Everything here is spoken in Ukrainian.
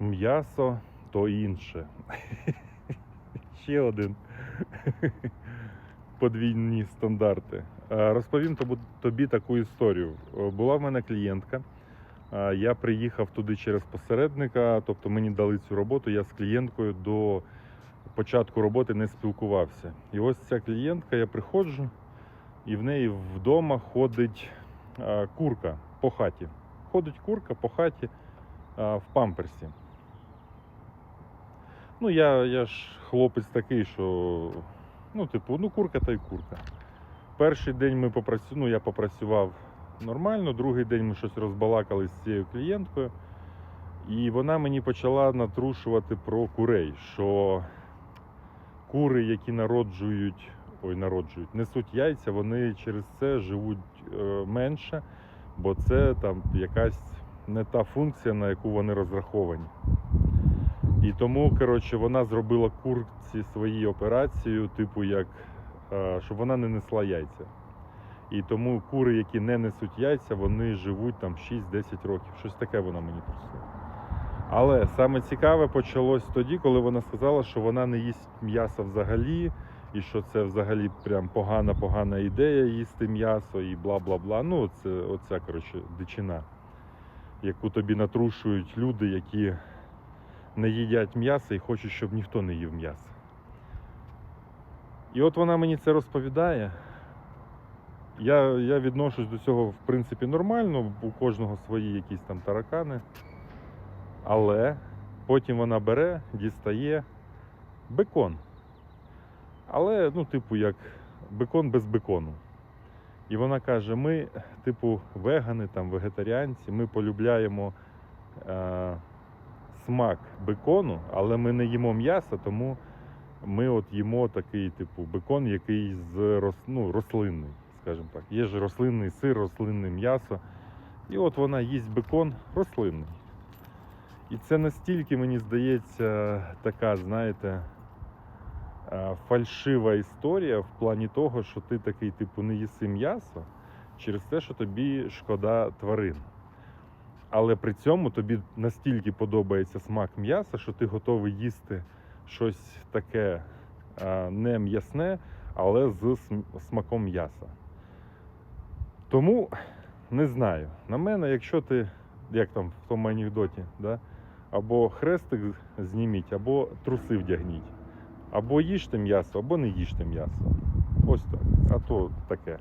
м'ясо то інше. Ще один подвійні стандарти. Розповім тобі- таку історію. Була в мене клієнтка. Я приїхав туди через посередника, тобто мені дали цю роботу. Я з клієнткою до початку роботи не спілкувався. І ось ця клієнтка, я приходжу, і в неї вдома ходить курка по хаті. Ходить курка по хаті в памперсі. Ну, я, я ж хлопець такий, що ну, типу, ну курка та й курка. Перший день ми попрацю... ну, я попрацював нормально, другий день ми щось розбалакали з цією клієнткою. І вона мені почала натрушувати про курей, що кури, які народжують, ой, народжують, несуть яйця, вони через це живуть е, менше, бо це там якась не та функція, на яку вони розраховані. І тому, коротше, вона зробила курці свої операцію, типу, як е, щоб вона не несла яйця. І тому кури, які не несуть яйця, вони живуть там 6-10 років. Щось таке вона мені просила. Але саме цікаве почалось тоді, коли вона сказала, що вона не їсть м'ясо взагалі, і що це взагалі прям погана, погана ідея їсти м'ясо і бла бла бла. Ну, це оця, коротше, дичина, яку тобі натрушують люди, які не їдять м'ясо і хочуть, щоб ніхто не їв м'ясо. І от вона мені це розповідає. Я, я відношусь до цього, в принципі, нормально, у кожного свої якісь там таракани. Але потім вона бере, дістає бекон. Але, ну, типу, як бекон без бекону. І вона каже: ми, типу, вегани, там, вегетаріанці, ми полюбляємо е, смак бекону, але ми не їмо м'яса, тому ми от їмо такий, типу, бекон, який з рос, ну, рослинний, скажімо так. Є ж рослинний сир, рослинне м'ясо. І от вона їсть бекон рослинний. І це настільки, мені здається, така, знаєте, фальшива історія в плані того, що ти такий, типу, не їси м'ясо через те, що тобі шкода тварин. Але при цьому тобі настільки подобається смак м'яса, що ти готовий їсти щось таке е, не м'ясне, але з смаком м'яса. Тому не знаю. На мене, якщо ти, як там в тому анекдоті, да? або хрестик зніміть, або труси вдягніть. Або їжте м'ясо, або не їжте м'ясо. Ось так. А то таке.